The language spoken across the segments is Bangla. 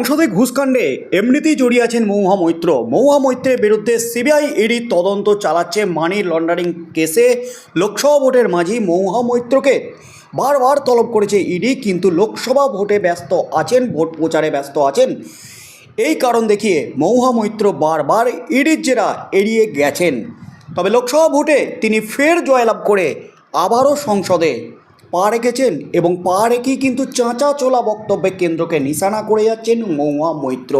সংসদে ঘুষকাণ্ডে এমনিতেই জড়িয়ে আছেন মৌহা মৈত্র। মৌহা মৈত্রের বিরুদ্ধে সিবিআই ইডি তদন্ত চালাচ্ছে মানি লন্ডারিং কেসে। লোকসভা ভোটের মাঝি মৌহা মৈত্রকে বারবার তলব করেছে ইডি, কিন্তু লোকসভা ভোটে ব্যস্ত আছেন, ভোট প্রচারে ব্যস্ত আছেন। এই কারণ দেখিয়ে মৌহা মৈত্র বারবার ইডির জেরা এড়িয়ে গেছেন। তবে লোকসভা ভোটে তিনি ফের জয়লাভ করে আবারও সংসদে পা রেখেছেন এবং পা রেখেই কিন্তু চাঁচা চোলা বক্তব্যে কেন্দ্রকে নিশানা করে যাচ্ছেন মৌহা মৈত্র।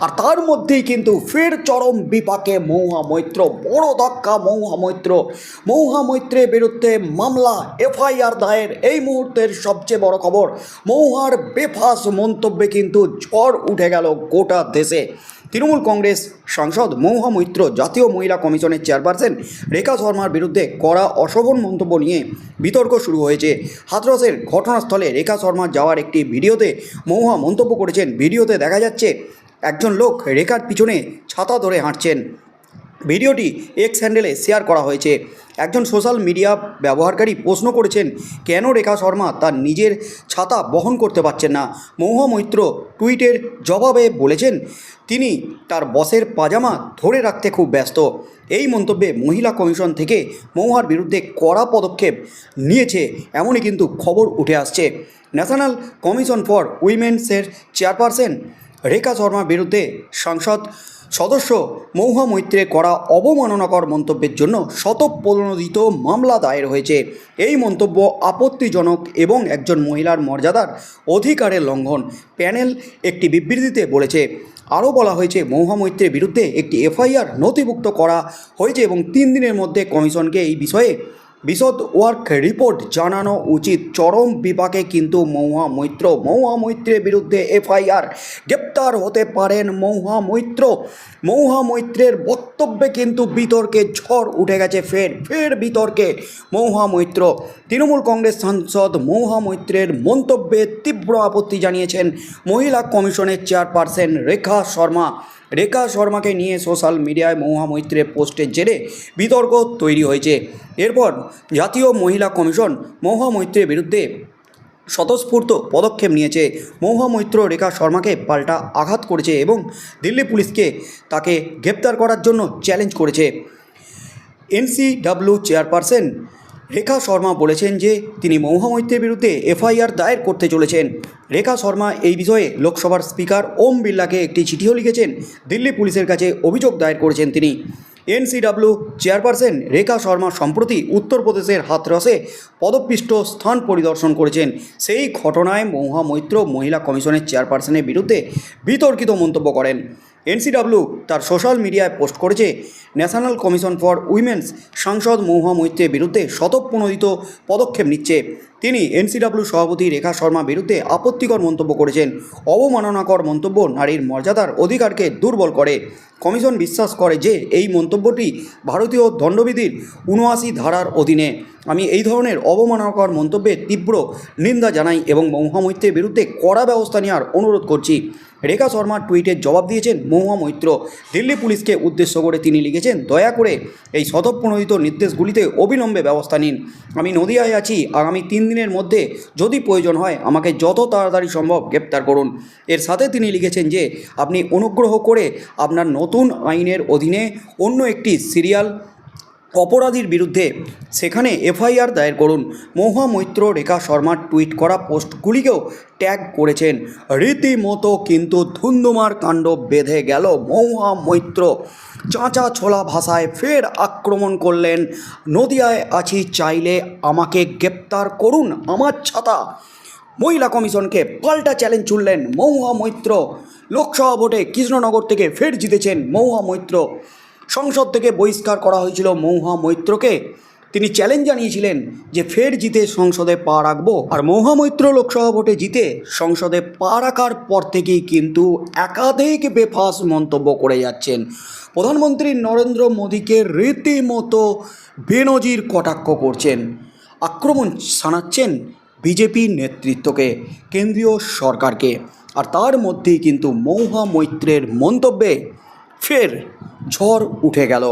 আর তার মধ্যেই কিন্তু ফের চরম বিপাকে মৌহা মৈত্র, বড় ধাক্কা মৌহা মৈত্র। মৌহা মৈত্রের বিরুদ্ধে মামলা, এফআইআর দায়ের, এই মুহূর্তের সবচেয়ে বড় খবর মৌহার বেফাস মন্তব্যে কিন্তু ঝড় উঠে গেল গোটা দেশে। তৃণমূল কংগ্রেস সাংসদ মৌহা মৈত্র জাতীয় মহিলা কমিশনের চেয়ারপারসন রেখা শর্মার বিরুদ্ধে করা অশোভন মন্তব্য নিয়ে বিতর্ক শুরু হয়েছে। হাতরসের ঘটনাস্থলে রেখা শর্মা যাওয়ার একটি ভিডিওতে মৌহা মন্তব্য করেছেন। ভিডিওতে দেখা যাচ্ছে, একজন লোক রেখার পিছনে ছাতা ধরে হাঁটছেন। ভিডিওটি এক্স হ্যান্ডেলে শেয়ার করা হয়েছে। একজন সোশ্যাল মিডিয়া ব্যবহারকারী প্রশ্ন করেছেন, কেন রেখা শর্মা তার নিজের ছাতা বহন করতে পারছেন না? মৌহা মৈত্র টুইটের জবাবে বলেছেন, তিনি তার বসের পাজামা ধরে রাখতে খুব ব্যস্ত। এই মন্তব্যে মহিলা কমিশন থেকে মৌহার বিরুদ্ধে কড়া পদক্ষেপ নিয়েছে, এমনই কিন্তু খবর উঠে আসছে। ন্যাশনাল কমিশন ফর উইমেন্সের চেয়ারপারসন রেখা শর্মার বিরুদ্ধে সাংসদ সদস্য মৌহা মৈত্রে করা অবমাননাকর মন্তব্যের জন্য শতপ্রণোদিত মামলা দায়ের হয়েছে। এই মন্তব্য আপত্তিজনক এবং একজন মহিলার মর্যাদার অধিকারের লঙ্ঘন, প্যানেল একটি বিবৃতিতে বলেছে। আরও বলা হয়েছে, মৌহা মৈত্রের বিরুদ্ধে একটি এফআইআর নথিভুক্ত করা হয়েছে এবং তিন দিনের মধ্যে কমিশনকে এই বিষয়ে বিশদ ওয়ার্ক রিপোর্ট জানানো উচিত। চরম বিপাকে কিন্তু মৌহা মৈত্র মৌহা মৈত্রের বিরুদ্ধে এফআইআর গ্রেপ্তার হতে পারেন মৌহা মৈত্র মৌহা মৈত্রের বক্তব্যে কিন্তু বিতর্কে ঝড় উঠে গেছে ফের। ফের বিতর্কে মৌহা মৈত্র তৃণমূল কংগ্রেস সাংসদ মৌহা মৈত্রের মন্তব্যে তীব্র আপত্তি জানিয়েছেন মহিলা কমিশনের চেয়ারপারসন রেখা শর্মা। রেখা শর্মাকে নিয়ে সোশ্যাল মিডিয়ায় মৌহা মৈত্রের পোস্টের জেরে বিতর্ক তৈরি হয়েছে। এরপর জাতীয় মহিলা কমিশন মৌহা মৈত্রের বিরুদ্ধে স্বতঃস্ফূর্ত পদক্ষেপ নিয়েছে। মৌহা মৈত্র রেখা শর্মাকে পাল্টা আঘাত করেছে এবং দিল্লি পুলিশকে তাকে গ্রেপ্তার করার জন্য চ্যালেঞ্জ করেছে। এনসিডাব্লিউ চেয়ারপারসন রেখা শর্মা বলেছেন যে তিনি মৌহা মৈত্রের বিরুদ্ধে এফআইআর দায়ের করতে চলেছেন। রেখা শর্মা এই বিষয়ে লোকসভার স্পিকার ওম বিড়লাকে একটি চিঠিও লিখেছেন। দিল্লি পুলিশের কাছে অভিযোগ দায়ের করেছেন তিনি। এনসিডাব্লিউ চেয়ারপারসন রেখা শর্মা সম্প্রতি উত্তরপ্রদেশের হাতরসে পদপিষ্ট স্থান পরিদর্শন করেছেন। সেই ঘটনায় মৌহা মৈত্র মহিলা কমিশনের চেয়ারপারসনের বিরুদ্ধে বিতর্কিত মন্তব্য করেন। এনসিডাব্লিউ তার সোশ্যাল মিডিয়ায় পোস্ট করেছে, ন্যাশনাল কমিশন ফর উইমেন্স সাংসদ মৌহা মৈত্রের বিরুদ্ধে শতপ্রণোদিত পদক্ষেপ নিচ্ছে। তিনি এনসিডাব্লিউ সভাপতি রেখা শর্মা বিরুদ্ধে আপত্তিকর মন্তব্য করেছেন। অবমাননাকর মন্তব্য নারীর মর্যাদার অধিকারকে দুর্বল করে। কমিশন বিশ্বাস করে যে এই মন্তব্যটি ভারতীয় দণ্ডবিধির উনআশি ধারার অধীনে। আমি এই ধরনের অবমাননাকর মন্তব্যে তীব্র নিন্দা জানাই এবং মৌহা মৈত্রের বিরুদ্ধে কড়া ব্যবস্থা নেওয়ার অনুরোধ করছি। রেখা শর্মার টুইটের জবাব দিয়েছেন মহুয়া মৈত্র। দিল্লি পুলিশকে উদ্দেশ্য করে তিনি লিখেছেন, দয়া করে এই স্বতঃপ্রণোদিত নির্দেশগুলিতে অবিলম্বে ব্যবস্থা নিন। আমি নদিয়ায় আছি। আগামী তিন দিনের মধ্যে যদি প্রয়োজন হয়, আমাকে যত তাড়াতাড়ি সম্ভব গ্রেপ্তার করুন। এর সাথে তিনি লিখেছেন যে, আপনি অনুগ্রহ করে আপনার নতুন আইনের অধীনে অন্য একটি সিরিয়াল অপরাধীর বিরুদ্ধে, সেখানে এফআইআর দায়ের করুন। মহুয়া মৈত্র রেখা শর্মার টুইট করা পোস্টগুলিকেও ট্যাগ করেছেন। রীতিমতো কিন্তু ধুন্দুমার কাণ্ড বেঁধে গেল মহুয়া মৈত্র চাঁচা ছোলা ভাষায় ফের আক্রমণ করলেন। নদিয়ায় আছি, চাইলে আমাকে গ্রেপ্তার করুন আমার ছাতা। মহিলা কমিশনকে পাল্টা চ্যালেঞ্জ ছুড়লেন মহুয়া মৈত্র লোকসভা ভোটে কৃষ্ণনগর থেকে ফের জিতেছেন মহুয়া মৈত্র সংসদ থেকে বহিষ্কার করা হয়েছিল মৌহা মৈত্রকে। তিনি চ্যালেঞ্জ জানিয়েছিলেন যে ফের জিতে সংসদে পা রাখব। আর মৌহা মৈত্র লোকসভা ভোটে জিতে সংসদে পা রাখার পর থেকেই কিন্তু একাধিক বেফাস মন্তব্য করে যাচ্ছেন। প্রধানমন্ত্রী নরেন্দ্র মোদীকে রীতিমতো বেনজির কটাক্ষ করছেন। আক্রমণ শানাচ্ছেন বিজেপির নেতৃত্বকে, কেন্দ্রীয় সরকারকে। আর তার মধ্যেই কিন্তু মৌহা মৈত্রের মন্তব্যে ফের ঝড় উঠে গেল।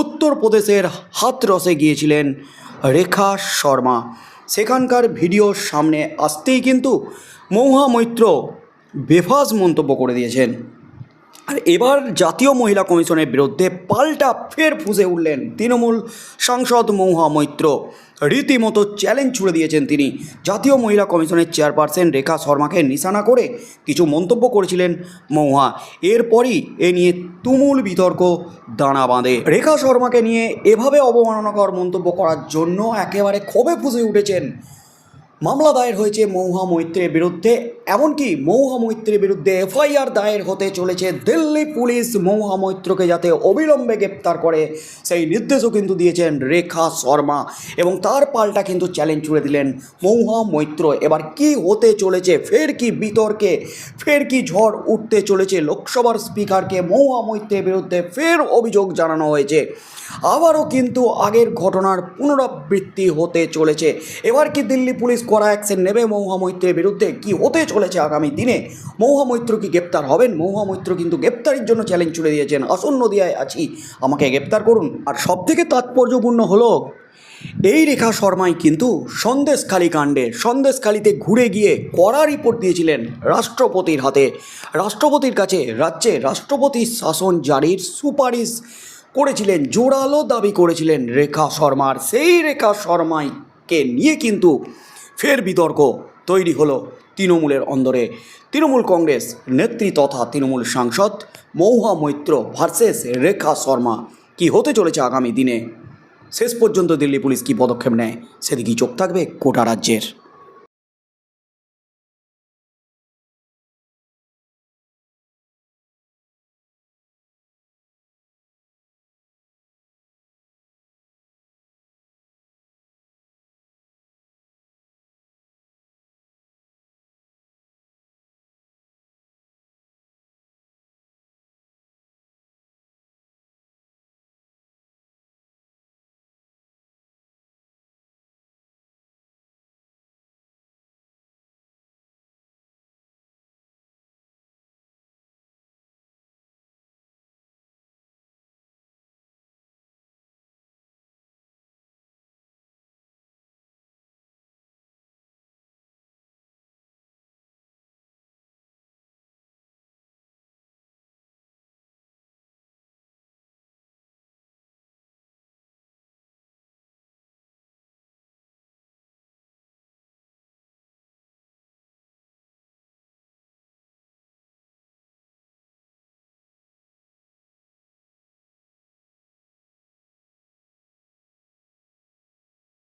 উত্তরপ্রদেশের হাতরসে গিয়েছিলেন রেখা শর্মা। সেখানকার ভিডিও সামনে আসতেই কিন্তু মৌহা মৈত্র বেফাজ মন্তব্য করে দিয়েছেন। আর এবার জাতীয় মহিলা কমিশনের বিরুদ্ধে পাল্টা ফের ফুঁসে উঠলেন তৃণমূল সাংসদ মৌহা মৈত্র। রীতিমতো চ্যালেঞ্জ ছুড়ে দিয়েছেন তিনি। জাতীয় মহিলা কমিশনের চেয়ারপারসন রেখা শর্মাকে নিশানা করে কিছু মন্তব্য করেছিলেন মৌহা। এরপরই এ নিয়ে তুমুল বিতর্ক দানা বাঁধে। রেখা শর্মাকে নিয়ে এভাবে অবমাননাকর মন্তব্য করার জন্য একেবারে ক্ষোভে ফুঁসে উঠেছেন মামলা দায়ের হয়েছে মৌহা মৈত্রের বিরুদ্ধে, এমনকি মৌহা মৈত্রের বিরুদ্ধে এফআইআর দায়ের হতে চলেছে দিল্লি পুলিশ মৌহা মৈত্রকে যাতে অবিলম্বে গ্রেপ্তার করে, সেই নির্দেশও কিন্তু দিয়েছেন রেখা শর্মা এবং তার পাল্টা কিন্তু চ্যালেঞ্জ ছুড়ে দিলেন মৌহা মৈত্র। এবার কি হতে চলেছে, ফের কি বিতর্কে, ফের কি ঝড় উঠতে চলেছে লোকসভার স্পিকারকে মৌহা মৈত্রের বিরুদ্ধে ফের অভিযোগ জানানো হয়েছে। আবারও কিন্তু আগের ঘটনার পুনরাবৃত্তি হতে চলেছে। এবার কি দিল্লি পুলিশ করা অ্যাকশন নেবে মৌহা মৈত্রের বিরুদ্ধে। কি হতে চলেছে আগামী দিনে? মৌহা মৈত্র কি গ্রেপ্তার হবেন? মৌহা মৈত্র কিন্তু গ্রেপ্তারের জন্য চ্যালেঞ্জ ছুড়ে দিয়েছেন। আসন্ন দিয়ায় আছি। আমাকে গ্রেপ্তার করুন। আর সবথেকে তাৎপর্যপূর্ণ হলো, এই রেখা শর্মাই কিন্তু সন্দেশখালী কাণ্ডে, সন্দেশখালীতে ঘুরে গিয়ে কড়া রিপোর্ট দিয়েছিলেন রাষ্ট্রপতির হাতে। রাষ্ট্রপতির কাছে রাজ্যে রাষ্ট্রপতির শাসন জারির সুপারিশ করেছিলেন, জোরালো দাবি করেছিলেন রেখা শর্মার। সেই রেখা শর্মাইকে নিয়ে কিন্তু ফের বিতর্ক তৈরি হলো তৃণমূলের অন্দরে। তৃণমূল কংগ্রেস নেত্রী তথা তৃণমূল সাংসদ মৌহা মৈত্র ভার্সেস রেখা শর্মা কি হতে চলেছে আগামী দিনে? শেষ পর্যন্ত দিল্লি পুলিশ কি পদক্ষেপ নেয়? সেদিকেই চোখ থাকবে কোটা রাজ্যের।